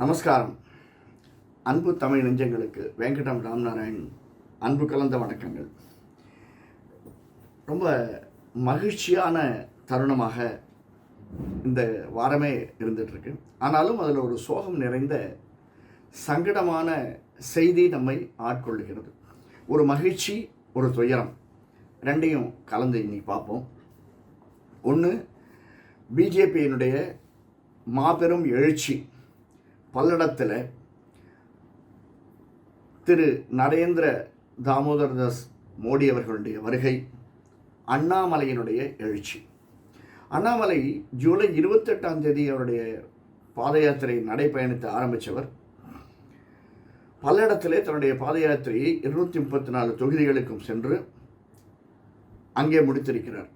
நமஸ்காரம். அன்பு தமிழ் நெஞ்சங்களுக்கு வெங்கடம் ராம்நாராயண் அன்பு கலந்த வணக்கங்கள். ரொம்ப மகிழ்ச்சியான தருணமாக இந்த வாரமே இருந்துகிட்ருக்கு ஆனாலும் அதில் ஒரு சோகம் நிறைந்த சங்கடமான செய்தி நம்மை ஆட்கொள்ளுகிறது. ஒரு மகிழ்ச்சி ஒரு துயரம் ரெண்டையும் கலந்து இன்னைக்கு பார்ப்போம். ஒன்று பிஜேபியினுடைய மாபெரும் எழுச்சி. பல்லடத்தில் திரு நரேந்திர தாமோதர் தாஸ் மோடி அவர்களுடைய வருகை அண்ணாமலையினுடைய எழுச்சி. அண்ணாமலை ஜூலை இருபத்தெட்டாம் தேதி அவருடைய பாத யாத்திரை நடைப்பயணத்தை ஆரம்பித்தவர் பல்லடத்திலே தன்னுடைய பாத யாத்திரையை இருநூற்றி முப்பத்தி நாலு தொகுதிகளுக்கும் சென்று அங்கே முடித்திருக்கிறார்.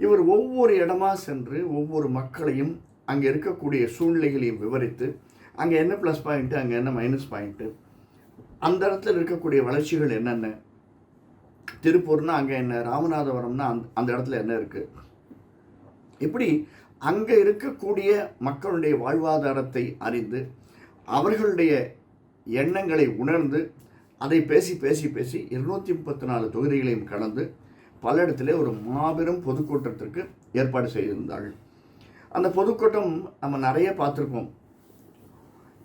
இவர் ஒவ்வொரு இடமா சென்று ஒவ்வொரு மக்களையும் அங்கே இருக்கக்கூடிய சூழ்நிலைகளையும் விவரித்து அங்கே என்ன ப்ளஸ் பாயிண்ட்டு அங்கே என்ன மைனஸ் பாயிண்ட்டு அந்த இடத்துல இருக்கக்கூடிய வளர்ச்சிகள் என்னென்ன? திருப்பூர்னா அங்கே என்ன? ராமநாதபுரம்னா அந் அந்த இடத்துல என்ன இருக்குது இப்படி அங்கே இருக்கக்கூடிய மக்களுடைய வாழ்வாதாரத்தை அறிந்து அவர்களுடைய எண்ணங்களை உணர்ந்து அதை பேசி பேசி பேசி இருநூற்றி முப்பத்தி நாலு தொகுதிகளையும் கடந்து பல இடத்துல ஒரு மாபெரும் பொதுக்கூட்டத்திற்கு ஏற்பாடு செய்திருந்தார்கள். அந்த பொதுக்கூட்டம் நம்ம நிறைய பார்த்துருக்கோம்.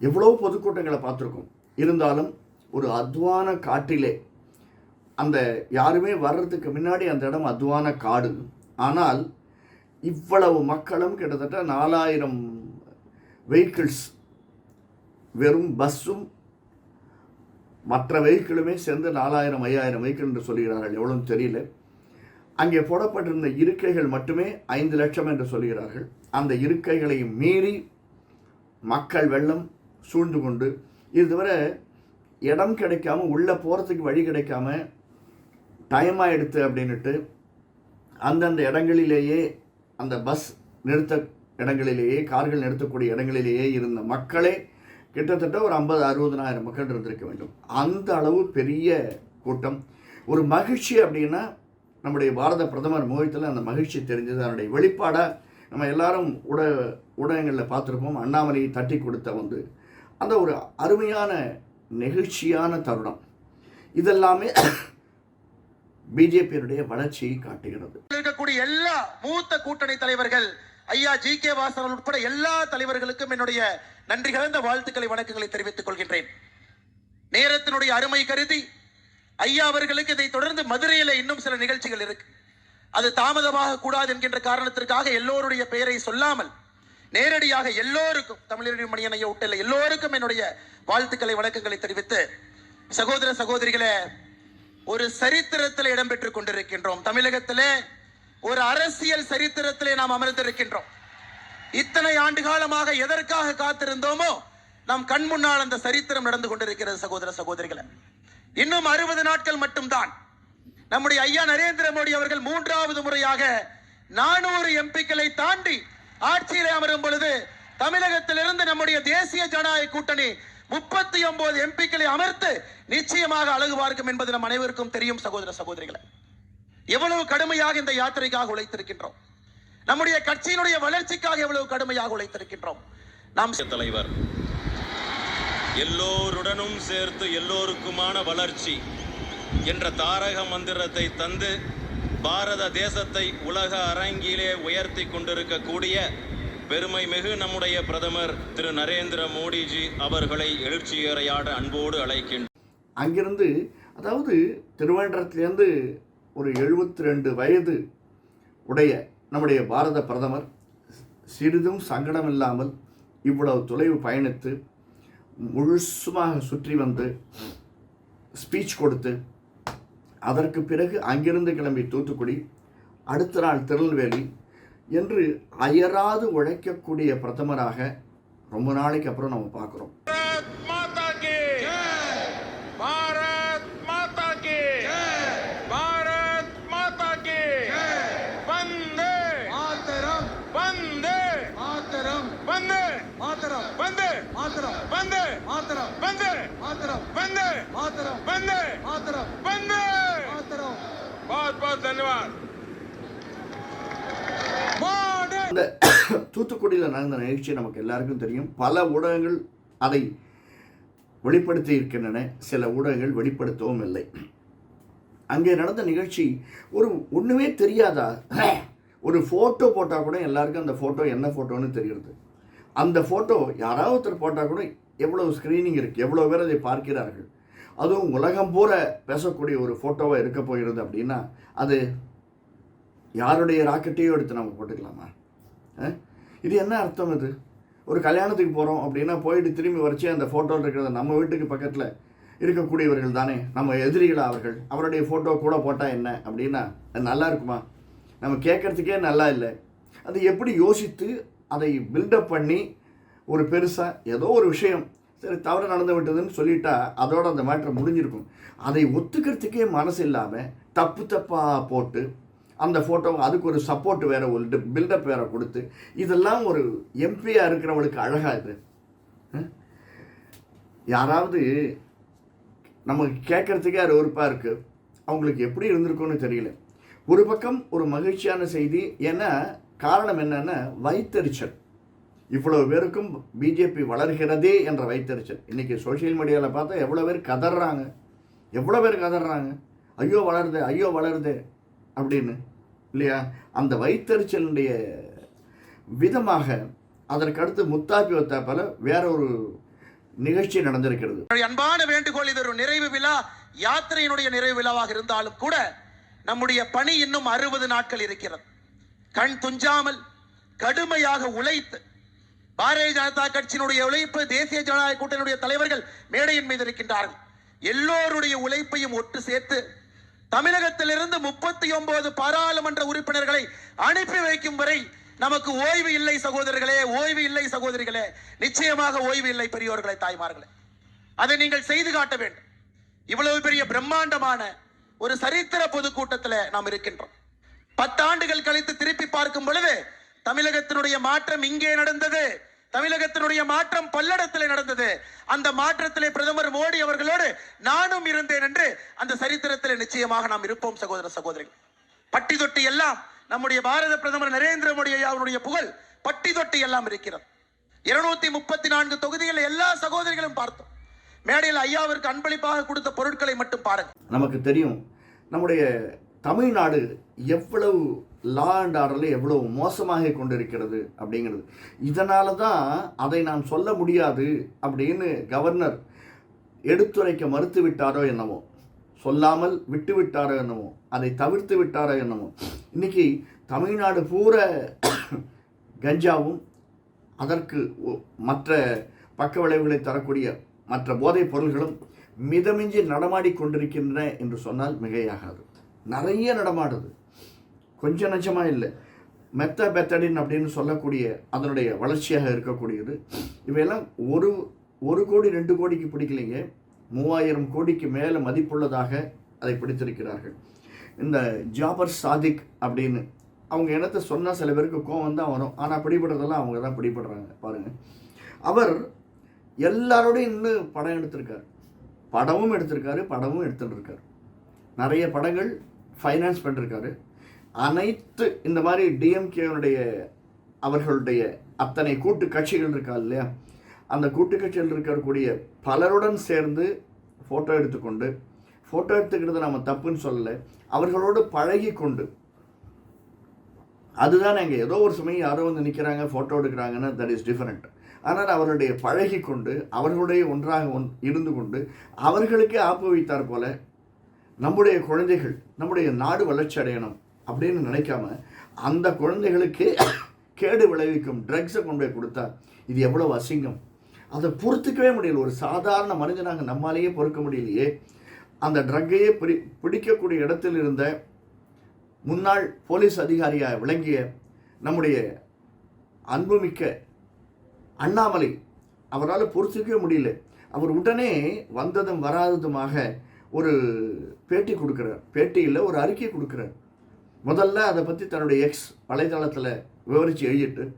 எவ்வளோ பொதுக்கூட்டங்களை பார்த்துருக்கோம். இருந்தாலும் ஒரு அத்வான காட்டிலே அந்த யாருமே வர்றதுக்கு முன்னாடி அந்த இடம் அத்வான காடு. ஆனால் இவ்வளவு மக்களும் கிட்டத்தட்ட நாலாயிரம் வெஹிக்கிள்ஸ் வெறும் பஸ்ஸும் மற்ற வெஹிக்கிளுமே சேர்ந்து நாலாயிரம் ஐயாயிரம் வெஹிக்கிள் என்று சொல்கிறார்கள். எவ்வளோன்னு தெரியல. அங்கே போடப்பட்டிருந்த இருக்கைகள் மட்டுமே ஐந்து லட்சம் என்று சொல்கிறார்கள். அந்த இருக்கைகளையும் மீறி மக்கள் வெள்ளம் சூழ்ந்து கொண்டு இது தவிர இடம் கிடைக்காம உள்ளே போகிறதுக்கு வழி கிடைக்காம டைம் ஆகிடுத்து அப்படின்னுட்டு அந்தந்த இடங்களிலேயே அந்த பஸ் நிறுத்த இடங்களிலேயே கார்கள் நிறுத்தக்கூடிய இடங்களிலேயே இருந்த மக்களே கிட்டத்தட்ட ஒரு ஐம்பது அறுபதனாயிரம் மக்கள் இருந்திருக்க வேண்டும். அந்த அளவு பெரிய கூட்டம். ஒரு மகிழ்ச்சி அப்படின்னா நம்முடைய பாரத பிரதமர் மோகத்தில் அந்த மகிழ்ச்சி தெரிஞ்சது. அதனுடைய வெளிப்பாடாக நம்ம எல்லாரும் ஊட ஊடகங்களில் பார்த்துருப்போம். அண்ணாமலையை தட்டி கொடுத்த வந்து அந்த ஒரு அருமையான நெகிழ்ச்சியான தருணம். இதெல்லாமே பிஜேபியினுடைய வளர்ச்சியை காட்டுகிறது. இருக்கக்கூடிய எல்லா மூத்த கூட்டணி தலைவர்கள் ஐயா ஜி கே வாசன் உட்பட எல்லா தலைவர்களுக்கும் என்னுடைய நன்றி கலந்த வாழ்த்துக்களை வணக்கங்களை தெரிவித்துக் கொள்கின்றேன். நேரத்தினுடைய அருமை கருதி ஐயா அவர்களுக்கு இதை தொடர்ந்து மதுரையில இன்னும் சில நிகழ்ச்சிகள் இருக்கு. அது தாமதமாக கூடாது என்கின்ற காரணத்திற்காக எல்லோருடைய பெயரை சொல்லாமல் நேரடியாக எல்லோருக்கும் தமிழறிவு மணியன் ஐயா விட்டு எல்லோருக்கும் என்னுடைய வாழ்த்துக்களை வணக்கங்களை தெரிவித்து சகோதர சகோதரிகளே ஒரு சரித்திரத்தில் இடம்பெற்றுக் கொண்டிருக்கின்றோம். தமிழகத்திலே ஒரு அரசியல் சரித்திரத்திலே நாம் அமர்ந்திருக்கின்றோம். இத்தனை ஆண்டு காலமாக எதற்காக காத்திருந்தோமோ நம் கண் முன்னால் அந்த சரித்திரம் நடந்து கொண்டிருக்கிறது சகோதர சகோதரிகளை. இன்னும் அறுபது நாட்கள் மட்டும்தான். நம்முடைய ஐயா நரேந்திர மோடி அவர்கள் மூன்றாவது முறையாக நானூறு எம்பிக்களை தாண்டி ஆட்சியிலே அமரும் பொழுது தமிழகத்திலிருந்து நம்முடைய தேசிய ஜனநாயக கூட்டணி முப்பத்தி ஒன்பது எம்பிக்களை அமர்த்து நிச்சயமாக அழகு பார்க்கும் என்பது நம் அனைவருக்கும் தெரியும் சகோதர சகோதரிகளை. எவ்வளவு கடுமையாக இந்த யாத்திரைக்காக உழைத்திருக்கின்றோம். நம்முடைய கட்சியினுடைய வளர்ச்சிக்காக எவ்வளவு கடுமையாக உழைத்திருக்கின்றோம். நாம் தலைவர். எல்லோருடனும் சேர்த்து எல்லோருக்குமான வளர்ச்சி என்ற தாரக மந்திரத்தை தந்து பாரத தேசத்தை உலக அரங்கிலே உயர்த்தி கொண்டிருக்கக்கூடிய பெருமை மிகு நம்முடைய பிரதமர் திரு நரேந்திர மோடிஜி அவர்களை எழுச்சியறையாட அன்போடு அழைக்கின்ற அங்கிருந்து அதாவது திருவேண்டரத்திலேருந்து ஒரு எழுபத்தி ரெண்டு வயது உடைய நம்முடைய பாரத பிரதமர் சிறிதும் சங்கடம் இல்லாமல் இவ்வளவு தொலைவு பயணித்து முழுசுமாக சுற்றி வந்து ஸ்பீச் கொடுத்து அதற்கு பிறகு அங்கிருந்து கிளம்பி தூத்துக்குடி அடுத்த நாள் திருநெல்வேலி என்று அயராது உழைக்கக்கூடிய பிரதமராக ரொம்ப நாளைக்கு அப்புறம் நம்ம பார்க்குறோம். மாத்திரம் வந்து! மாத்திரம் வந்து! மாத்திரம் வந்து! மாத்திரம் வந்து! மாத்திரம் धन्यवाद மாடு இந்த தூத்துக்குடியில் நடந்த நிகழ்ச்சி நமக்கு எல்லாருக்கும் தெரியும் பல ஊடகங்கள் அதை வெளிப்படுத்தி இருக்கின்றன சில ஊடகங்கள் வெளிப்படுத்தவும் இல்லை அங்கே நடந்த நிகழ்ச்சி ஒரு ஒன்றுமே தெரியாதா ஒரு ஃபோட்டோ போட்டால் கூட எல்லாருக்கும் அந்த ஃபோட்டோ என்ன ஃபோட்டோன்னு தெரியுது அந்த ஃபோட்டோ யாராவது ஒருத்தர் போட்டால் கூட எவ்வளோ ஸ்க்ரீனிங் இருக்குது எவ்வளோ பேர் அதை பார்க்கிறார்கள் அதுவும் உலகம் பூரா பேசக்கூடிய ஒரு ஃபோட்டோவாக இருக்க போகிறது அப்படின்னா அது யாருடைய ராக்கெட்டையோ எடுத்து நம்ம போட்டுக்கலாமா? இது என்ன அர்த்தம் இது? ஒரு கல்யாணத்துக்கு போகிறோம் அப்படின்னா போயிட்டு திரும்பி வரைச்சி அந்த ஃபோட்டோவில் இருக்கிறத நம்ம வீட்டுக்கு பக்கத்தில் இருக்கக்கூடியவர்கள் தானே நம்ம எதிரிகள் அவர்கள் அவருடைய ஃபோட்டோ கூட போட்டால் என்ன அப்படின்னா அது நல்லா இருக்குமா? நம்ம கேட்குறதுக்கே நல்லா இல்லை. அது எப்படி யோசித்து அதை பில்டப் பண்ணி ஒரு பெருசாக ஏதோ ஒரு விஷயம் சரி தவறு நடந்து விட்டதுன்னு சொல்லிட்டா அதோட அந்த மேட்ரு முடிஞ்சிருக்கும். அதை ஒத்துக்கிறதுக்கே மனசு இல்லாமல் தப்பு தப்பாக போட்டு அந்த ஃபோட்டோ அதுக்கு ஒரு சப்போர்ட் வேறு ஒரு பில்டப் வேறு கொடுத்து இதெல்லாம் ஒரு எம்பியாக இருக்கிறவங்களுக்கு அழகாக இது. யாராவது நமக்கு கேட்கறதுக்கே அருவருப்பாக இருக்குது அவங்களுக்கு எப்படி இருந்திருக்கும்னு தெரியல. ஒரு பக்கம் ஒரு மகிழ்ச்சியான செய்தி ஏன்னா காரணம் என்னன்னா வைத்தறிச்சல். இவ்வளவு பேருக்கும் பிஜேபி வளர்கிறதே என்ற வைத்தறிச்சல். இன்னைக்கு சோஷியல் மீடியாவில் பார்த்தா எவ்வளோ பேர் கதறாங்க எவ்வளோ பேர் கதறாங்க ஐயோ வளருது ஐயோ வளருதே அப்படின்னு இல்லையா? அந்த வைத்தறிச்சலுடைய விதமாக அதற்கடுத்து முத்தாப்பி ஒத்தாப்பால வேற ஒரு நிகழ்ச்சி நடந்திருக்கிறது. அன்பான வேண்டுகோள் இது ஒரு நிறைவு விழா. யாத்திரையினுடைய நிறைவு விழாவாக இருந்தாலும் கூட நம்முடைய பணி இன்னும் அறுபது நாட்கள் இருக்கிறது. கண் துஞ்சாமல் கடுமையாக உழைத்து பாரதிய ஜனதா கட்சியினுடைய உழைப்பு தேசிய ஜனநாயக கூட்டணியுடைய தலைவர்கள் மேடையின் மீது இருக்கின்றார்கள். எல்லோருடைய உழைப்பையும் ஒட்டு சேர்த்து தமிழகத்திலிருந்து முப்பத்தி ஒன்பது பாராளுமன்ற உறுப்பினர்களை அனுப்பி வைக்கும் வரை நமக்கு ஓய்வு இல்லை சகோதரர்களே ஓய்வு இல்லை சகோதரிகளே. நிச்சயமாக ஓய்வு இல்லை பெரியோர்களே தாய்மார்களே. அதை நீங்கள் செய்து காட்ட வேண்டும். இவ்வளவு பெரிய பிரம்மாண்டமான ஒரு சரித்திர பொதுக்கூட்டத்தில் நாம் இருக்கின்றோம். பத்தாண்டுகள் கழித்து திருப்பி பார்க்கும் பொழுது தமிழகத்தினுடைய மாற்றம் இங்கே நடந்தது. தமிழகத்தினுடைய மாற்றம் பல்லடத்திலே நடந்தது. அந்த மாற்றத்திலே பிரதமர் மோடி அவர்களோடு நானும் இருந்தேன் என்று அந்த சரித்திரத்தில் நிச்சயமாக நாம் இருப்போம் சகோதர சகோதரிகள். பட்டி தொட்டி எல்லாம் நம்முடைய பாரத பிரதமர் நரேந்திர மோடி அவருடைய புகழ் பட்டி தொட்டி எல்லாம் இருக்கிறது. இருநூத்தி முப்பத்தி நான்கு தொகுதிகளை எல்லா சகோதரிகளும் பார்த்தோம். மேடையில் ஐயாவிற்கு அன்பளிப்பாக கொடுத்த பொருட்களை மட்டும் பாருங்க நமக்கு தெரியும் நம்முடைய தமிழ்நாடு எவ்வளவு லா அண்ட் ஆர்டரில் எவ்வளோ மோசமாக கொண்டிருக்கிறது அப்படிங்கிறது. இதனால தான் அதை நான் சொல்ல முடியாது அப்படின்னு கவர்னர் எடுத்துரைக்க மறுத்து விட்டாரோ என்னவோ சொல்லாமல் விட்டு விட்டாரோ என்னவோ அதை தவிர்த்து விட்டாரோ என்னவோ இன்னைக்கு தமிழ்நாடு பூரா கஞ்சாவும் அதற்கு ஒ- மற்ற பக்க விளைவுகளை தரக்கூடிய மற்ற போதைப் பொருள்களும் மிதமிஞ்சி நடமாடி கொண்டிருக்கின்றன என்று சொன்னால் மிகையாகாது. நிறைய நடமாடுது. கொஞ்சம் நச்சமாக இல்லை. மெத்த பெத்தடின் அப்படின்னு சொல்லக்கூடிய அதனுடைய வளர்ச்சியாக இருக்கக்கூடியது. இவையெல்லாம் ஒரு ஒரு கோடி ரெண்டு கோடிக்கு பிடிக்கலைங்க. மூவாயிரம் கோடிக்கு மேலே மதிப்புள்ளதாக அதை பிடித்திருக்கிறார்கள். இந்த ஜாபர் சாதிக் அப்படின்னு அவங்க என்னத்தை சொன்னால் சில பேருக்கு கோவம் தான் வரும். ஆனால் பிடிபடுறதெல்லாம் அவங்க தான் பிடிபடுறாங்க. பாருங்கள் அவர் எல்லாரோடையும் நின்று படம் எடுத்திருக்கார். படமும் எடுத்திருக்காரு படமும் எடுத்துட்டுருக்கார் நிறைய படங்கள் ஃபைனான்ஸ் பண்ணிருக்காரு. அனைத்து இந்த மாதிரி டிஎம்கேனுடைய அவர்களுடைய அத்தனை கூட்டு கட்சிகள் இருக்கா இல்லையா? அந்த கூட்டு கட்சியில் இருக்கக்கூடிய பலருடன் சேர்ந்து ஃபோட்டோ எடுத்துக்கொண்டு ஃபோட்டோ எடுத்துக்கிறது நம்ம தப்புன்னு சொல்லலை. அவர்களோடு பழகி கொண்டு அதுதான் எங்கள் ஏதோ ஒரு சமயம் யாரோ வந்து நிற்கிறாங்க ஃபோட்டோ எடுக்கிறாங்கன்னா தட் இஸ் டிஃப்ரெண்ட் ஆனால் அவருடைய பழகி கொண்டு அவர்களுடைய ஒன்றாக ஒன் இருந்து கொண்டு அவர்களுக்கே ஆப்பு வைத்தார் போல நம்முடைய குழந்தைகள் நம்முடைய நாடு வளர்ச்சி அடையணும். அப்படின்னு நினைக்காம அந்த குழந்தைகளுக்கு கேடு விளைவிக்கும் ட்ரக்ஸை கொண்டு போய் கொடுத்தா இது எவ்வளவு அசிங்கம். அதை பொறுத்துக்கவே முடியல. ஒரு சாதாரண மனிதனாக நம்மாலேயே பொறுக்க முடியலையே. அந்த ட்ரக்கையே பிடி பிடிக்கக்கூடிய இடத்தில் இருந்த முன்னாள் போலீஸ் அதிகாரியாக விளங்கிய நம்முடைய அன்புமிக்க அண்ணாமலை அவரால் பொறுத்துக்கவே முடியல. அவர் உடனே வந்ததும் வராததுமாக ஒரு பேட்டி கொடுக்குறார். பேட்டியில் ஒரு அறிக்கை கொடுக்குறார். முதல்ல அதை பற்றி தன்னுடைய எக்ஸ் வலைதளத்தில் விவரித்து எழுதிட்டு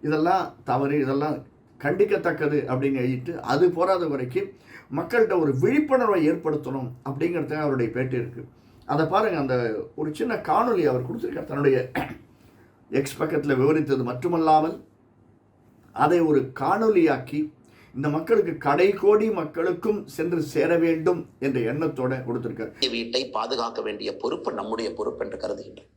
இதெல்லாம் தவறு இதெல்லாம் கண்டிக்கத்தக்கது அப்படின்னு எழுதிட்டு அது போராத வரைக்கும் மக்கள்கிட்ட ஒரு விழிப்புணர்வை ஏற்படுத்தணும் அப்படிங்கிறது அவருடைய பேட்டி இருக்குது அதை பாருங்கள் அந்த ஒரு சின்ன காணொலி அவர் கொடுத்துருக்கார். தன்னுடைய எக்ஸ் பக்கத்தில் விவரித்தது மட்டுமல்லாமல் அதை ஒரு காணொலியாக்கி இந்த மக்களுக்கு கடை கோடி மக்களுக்கும் சென்று சேர வேண்டும் என்ற எண்ணத்தோட கொடுத்திருக்கார். வீட்டை பாதுகாக்க வேண்டிய பொறுப்பு நம்முடைய பொறுப்பு என்று கருதுகின்றேன்.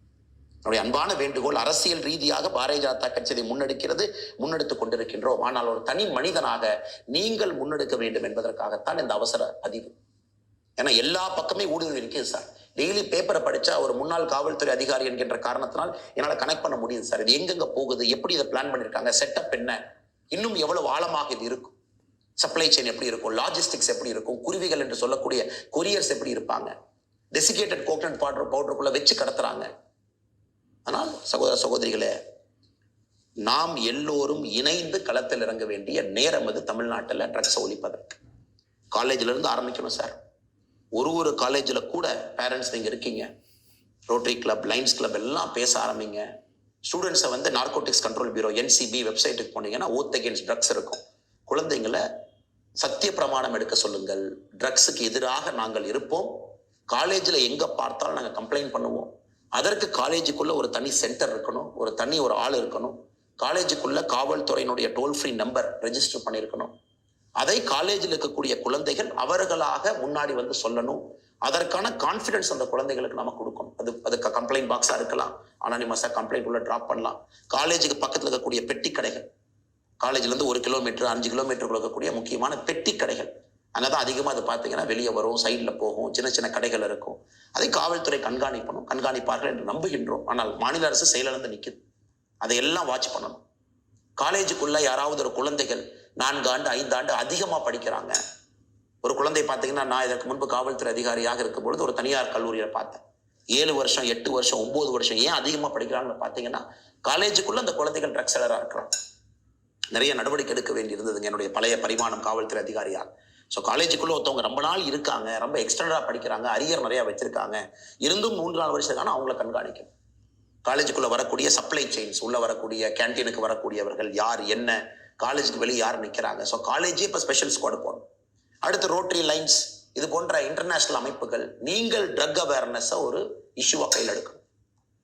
என்னுடைய அன்பான வேண்டுகோள் அரசியல் ரீதியாக பாரதிய ஜனதா கட்சியை முன்னெடுக்கிறது முன்னெடுத்துக் கொண்டிருக்கின்றோம். ஆனால் ஒரு தனி மனிதனாக நீங்கள் முன்னெடுக்க வேண்டும் என்பதற்காகத்தான் இந்த அவசர பதிவு. ஏன்னா எல்லா பக்கமே ஊடுருவி இருக்குது சார். டெய்லி பேப்பரை படிச்சா ஒரு முன்னாள் காவல்துறை அதிகாரி என்கின்ற காரணத்தினால் என்னால் கனெக்ட் பண்ண முடியுது சார். இது எங்கெங்க போகுது? எப்படி இதை பிளான் பண்ணியிருக்காங்க செட்டப் என்ன? இன்னும் எவ்வளவு ஆழமாக இது இருக்கும்? சப்ளை செயின் எப்படி இருக்கும்? லாஜிஸ்டிக்ஸ் எப்படி இருக்கும்? குருவிகள் என்று சொல்லக்கூடிய கொரியர்ஸ் எப்படி இருப்பாங்க? டெசிகேட்டட் கோகனட் பவுடர் பவுடருக்குள்ள வச்சு கடத்துறாங்க. ஆனால் சகோதர சகோதரிகளே நாம் எல்லோரும் இணைந்து களத்தில் இறங்க வேண்டிய நேரம் அது தமிழ்நாட்டில் ட்ரக்ஸை ஒழிப்பதற்கு. காலேஜில் இருந்து ஆரம்பிக்கணும் சார் ஒரு ஒரு காலேஜில் கூட பேரண்ட்ஸ் நீங்கள் இருக்கீங்க. ரோட்டரி கிளப் லைன்ஸ் கிளப் எல்லாம் பேச ஆரம்பிங்க. ஸ்டூடெண்ட்ஸை வந்து நார்கோட்டிக்ஸ் கண்ட்ரோல் பியூரோ என்சிபி வெப்சைட்டுக்கு போனீங்கன்னா ஓத் அகேன்ஸ்ட் ட்ரக்ஸ் இருக்கும். குழந்தைங்களை சத்திய பிரமாணம் எடுக்க சொல்லுங்கள். ட்ரக்ஸுக்கு எதிராக நாங்கள் இருப்போம். காலேஜில் எங்கே பார்த்தாலும் நாங்கள் கம்ப்ளைண்ட் பண்ணுவோம். அதற்கு காலேஜுக்குள்ளே ஒரு தனி சென்டர் இருக்கணும். ஒரு தனி ஒரு ஆள் இருக்கணும். காலேஜுக்குள்ளே காவல்துறையினுடைய டோல் ஃப்ரீ நம்பர் ரெஜிஸ்டர் பண்ணியிருக்கணும். அதை காலேஜில் இருக்கக்கூடிய குழந்தைகள் அவர்களாக முன்னாடி வந்து சொல்லணும். அதற்கான கான்ஃபிடன்ஸ் அந்த குழந்தைகளுக்கு நம்ம கொடுக்கணும். அது அதுக்கு கம்ப்ளைண்ட் பாக்ஸாக இருக்கலாம். அனானிமஸாக கம்ப்ளைண்ட் உள்ள ட்ராப் பண்ணலாம். காலேஜுக்கு பக்கத்தில் இருக்கக்கூடிய பெட்டி கடைகள் காலேஜ்லேருந்து ஒரு கிலோமீட்டர் அஞ்சு கிலோமீட்டருக்குள்ள இருக்கக்கூடிய முக்கியமான பெட்டி கடைகள். அங்கே தான் அதிகமாக அது பார்த்தீங்கன்னா வெளியே வரும் சைடில் போகும் சின்ன சின்ன கடைகள் இருக்கும். அதை காவல்துறை கண்காணிப்பணும் கண்காணிப்பார்கள் என்று நம்புகின்றோம். ஆனால் மாநில அரசு செயலிழந்து நிற்குது அதையெல்லாம் வாட்ச் பண்ணணும். காலேஜுக்குள்ளே யாராவது ஒரு குழந்தைகள் நான்கு ஆண்டு ஐந்து ஆண்டு அதிகமாக படிக்கிறாங்க. ஒரு குழந்தை பார்த்தீங்கன்னா நான் இதற்கு முன்பு காவல்துறை அதிகாரியாக இருக்கும் பொழுது ஒரு தனியார் கல்லூரியில் பார்த்தேன். ஏழு வருஷம் எட்டு வருஷம் ஒம்பது வருஷம் ஏன் அதிகமாக படிக்கிறாங்கன்னு பார்த்தீங்கன்னா காலேஜுக்குள்ளே அந்த குழந்தைகள் ட்ரக்ஸ் செலராக இருக்கிறாங்க. நிறைய நடவடிக்கை எடுக்க வேண்டியிருந்ததுங்க. என்னுடைய பழைய பரிமாணம் காவல்துறை அதிகாரியாக ஸோ காலேஜுக்குள்ள ஒருத்தவங்க ரொம்ப நாள் இருக்காங்க. ரொம்ப எக்ஸ்டர்னலாக படிக்கிறாங்க. அரியர் நிறையா வச்சிருக்காங்க. இருந்தும் மூன்று நாலு வருஷத்துக்கான அவங்கள கண்காணிக்கணும் காலேஜுக்குள்ள வரக்கூடிய சப்ளை செயின்ஸ் உள்ள வரக்கூடிய கேன்டீனுக்கு வரக்கூடியவர்கள் யார் என்ன? காலேஜுக்கு வெளியே யார் நிற்கிறாங்க ஸோ காலேஜே இப்போ ஸ்பெஷல் ஸ்குவாடு போகணும் அடுத்து ரோட்டரி லைன்ஸ் இது போன்ற இன்டர்நேஷ்னல் அமைப்புகள் நீங்கள் ட்ரக் அவேர்னஸை ஒரு இஷ்யூவாக கையில் எடுக்கணும்.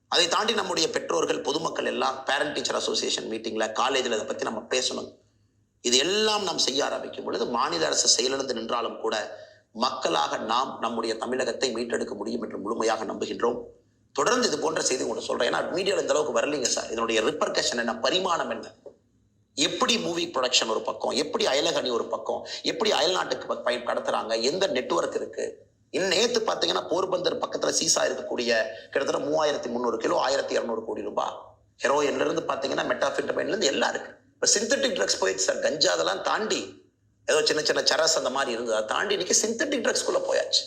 அதை தாண்டி நம்முடைய பெற்றோர்கள் பொதுமக்கள் எல்லாம் பேரண்ட் டீச்சர் அசோசியேஷன் மீட்டிங்கில் காலேஜில் இதை பற்றி நம்ம பேசணும். இது எல்லாம் நாம் செய்ய ஆரம்பிக்கும் பொழுது மாநில அரசு செயலிழந்து நின்றாலும் கூட மக்களாக நாம் நம்முடைய தமிழகத்தை மீட்டெடுக்க முடியும் என்று முழுமையாக நம்புகின்றோம். தொடர்ந்து இது போன்ற செய்தி கூட சொல்றேன். ஏன்னா மீடியாவில் இந்த அளவுக்கு வரலீங்க சார். இதனுடைய ரிப்பர்கஷன் என்ன? பரிமாணம் என்ன? எப்படி மூவி ப்ரொடக்ஷன் ஒரு பக்கம்? எப்படி அயலகணி ஒரு பக்கம்? எப்படி அயல்நாட்டுக்கு ப- பயன் கடத்துறாங்க? எந்த நெட்வொர்க் இருக்கு? இன்னும் பார்த்தீங்கன்னா போர்பந்தர் பக்கத்துல சீசா இருக்கக்கூடிய கிட்டத்தட்ட மூவாயிரத்தி முந்நூறு கிலோ ஆயிரத்தி இரநூறு கோடி ரூபாய் ஹெரோயின்ல இருந்து பார்த்தீங்கன்னா மெட்டாஃபிட்டமைன்ல இருந்து எல்லாம் இருக்கு. இப்போ சிந்தட்டிக் ட்ரக்ஸ் போயிடுச்சு சார். கஞ்சா அதெல்லாம் தாண்டி ஏதோ சின்ன சின்ன சரஸ் அந்த மாதிரி இருந்தது. அதை தாண்டி இன்னைக்கு சிந்தட்டிக் ட்ரக்ஸ்குள்ள போயாச்சு.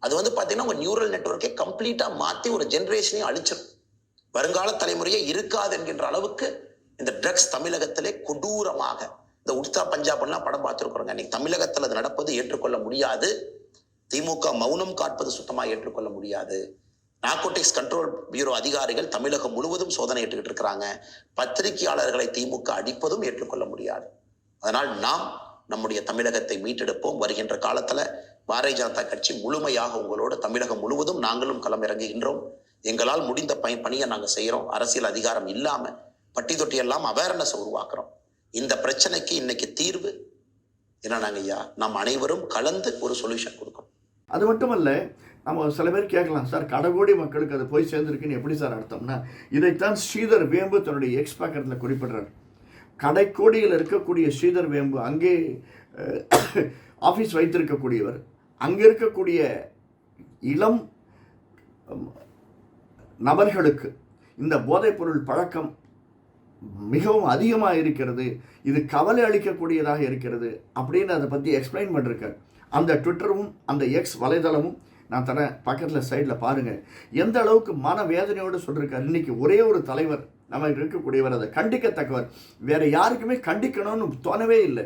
அது வந்து பாத்தீங்கன்னா உங்க நியூரல் நெட்வொர்க்கை கம்ப்ளீட்டா மாத்தி ஒரு ஜென்ரேஷனையும் அழிச்சிடும் வருங்கால தலைமுறையே இருக்காது என்கின்ற அளவுக்கு இந்த ட்ரக்ஸ் தமிழகத்திலே கொடூரமாக. இந்த உடுத்தா பஞ்சாப்லாம் படம் பார்த்துருக்குறோங்க. இன்னைக்கு தமிழகத்தில் அது நடப்பது ஏற்றுக்கொள்ள முடியாது. திமுக மௌனம் காட்பது சுத்தமாக ஏற்றுக்கொள்ள முடியாது. நார்கோட்டிக்ஸ் கண்ட்ரோல் பியூரோ அதிகாரிகள் தமிழகம் முழுவதும் சோதனை ஏற்றுக்கிட்டு இருக்கிறாங்க. பத்திரிகையாளர்களை திமுக அடிப்பதும் ஏற்றுக்கொள்ள முடியாது. அதனால் நாம் நம்முடைய தமிழகத்தை மீட்டெடுப்போம். வருகின்ற காலத்துல பாரதிய ஜனதா கட்சி முழுமையாக உங்களோடு தமிழகம் முழுவதும் நாங்களும் களம் இறங்குகின்றோம் எங்களால் முடிந்த பய பணியை நாங்கள் செய்கிறோம் அரசியல் அதிகாரம் இல்லாம பட்டி தொட்டி எல்லாம் அவேர்னஸ் உருவாக்குறோம். இந்த பிரச்சனைக்கு இன்னைக்கு தீர்வு என்னன்னாங்க ஐயா நாம் அனைவரும் கலந்து ஒரு சொல்யூஷன் கொடுக்கணும். அது மட்டுமல்ல நம்ம சில பேர் கேட்கலாம் சார் கடகோடி மக்களுக்கு அது போய் சேர்ந்துருக்குன்னு எப்படி சார் அர்த்தம்னா? இதைத்தான் ஸ்ரீதர் வேம்பு தன்னுடைய எக்ஸ் பக்கத்தில் குறிப்பிடுறார். கடைக்கோடியில் இருக்கக்கூடிய ஸ்ரீதர் வேம்பு அங்கே ஆஃபீஸ் வைத்திருக்கக்கூடியவர் அங்கே இருக்கக்கூடிய இளம் நபர்களுக்கு இந்த போதைப்பொருள் பழக்கம் மிகவும் அதிகமாக இருக்கிறது இது கவலை அளிக்கக்கூடியதாக இருக்கிறது அப்படின்னு அதை பற்றி எக்ஸ்பிளைன் பண்ணிருக்கார். அந்த ட்விட்டரும் அந்த எக்ஸ் வலைதளமும் நான் தரேன் பக்கத்தில் சைடில் பாருங்கள் எந்த அளவுக்கு மன வேதனையோடு சொல்லியிருக்காரு இன்னைக்கு ஒரே ஒரு தலைவர் நம்ம இருக்கக்கூடியவர் அதை கண்டிக்கத்தக்கவர். வேறு யாருக்குமே கண்டிக்கணும்னு தோணவே இல்லை.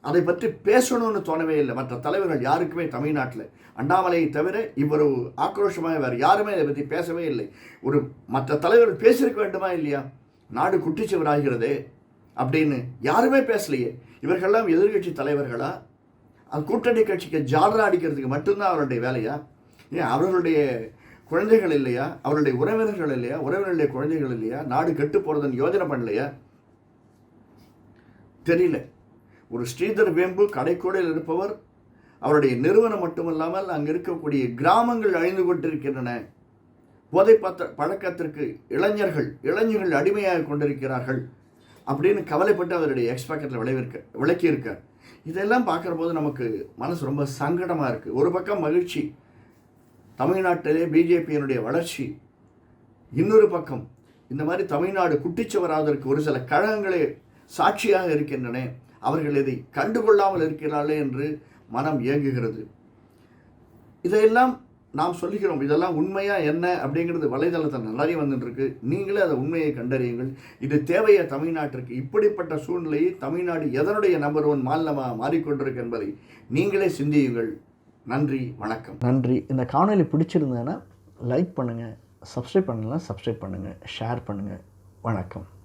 அதை பற்றி பேசணும்னு தோணவே இல்லை. மற்ற தலைவர்கள் யாருக்குமே தமிழ்நாட்டில். அண்ணாமலையை தவிர இவ்வளவு ஆக்ரோஷமாக வேறு யாருமே இதை பற்றி பேசவே இல்லை. ஒரு மற்ற தலைவர்கள் பேசியிருக்க வேண்டுமா இல்லையா? நாடு குட்டிச்சுவராகிறதே அப்படின்னு யாருமே பேசலையே. இவர்கள்லாம் எதிர்க்கட்சி தலைவர்களா? கூட்டணி கட்சிக்கு ஜாலரா அடிக்கிறதுக்கு மட்டும்தான் அவருடைய வேலையா? ஏன் அவர்களுடைய குழந்தைகள் இல்லையா? அவருடைய உறவினர்கள் இல்லையா? உறவினருடைய குழந்தைகள் இல்லையா? நாடு கெட்டு போகிறதுன்னு யோஜனை பண்ணலையா? தெரியல. ஒரு ஸ்ரீதர் வேம்பு கடைக்கோடையில் இருப்பவர் அவருடைய நிறுவனம் மட்டுமல்லாமல் அங்கே இருக்கக்கூடிய கிராமங்கள் அழிந்து கொண்டிருக்கின்றன. போதை பத்த பழக்கத்திற்கு இளைஞர்கள் இளைஞர்கள் அடிமையாக கொண்டிருக்கிறார்கள் அப்படின்னு கவலைப்பட்டு அவருடைய எக்ஸ்பேக்கெட்டில் விளைவிருக்க விளக்கியிருக்கார். இதெல்லாம் பார்க்குற போது நமக்கு மனசு ரொம்ப சங்கடமாக இருக்குது ஒரு பக்கம் மகிழ்ச்சி தமிழ்நாட்டிலே பிஜேபியினுடைய வளர்ச்சி இன்னொரு பக்கம் இந்த மாதிரி தமிழ்நாடு குட்டிச்சுவராவதற்கு ஒரு சில கழகங்களே சாட்சியாக இருக்கின்றன. அவர்கள் இதை கண்டுகொள்ளாமல் இருக்கிறார்களே என்று மனம் இயங்குகிறது இதையெல்லாம் நாம் சொல்லுகிறோம் இதெல்லாம் உண்மையாக என்ன? அப்படிங்கிறது வலைதளத்தில் நிறைய வந்துட்டுருக்கு நீங்களே அதை உண்மையை கண்டறியுங்கள். இது தேவையா தமிழ்நாட்டிற்கு? இப்படிப்பட்ட சூழ்நிலையை தமிழ்நாடு எதனுடைய நம்பர் ஒன் மாநிலமாக மாறிக்கொண்டிருக்கு என்பதை நீங்களே சிந்தியுங்கள். நன்றி வணக்கம். நன்றி. இந்த காணொலி பிடிச்சிருந்தேன்னா லைக் பண்ணுங்கள் சப்ஸ்கிரைப் பண்ணலாம் சப்ஸ்கிரைப் பண்ணுங்கள் ஷேர் பண்ணுங்கள் வணக்கம்.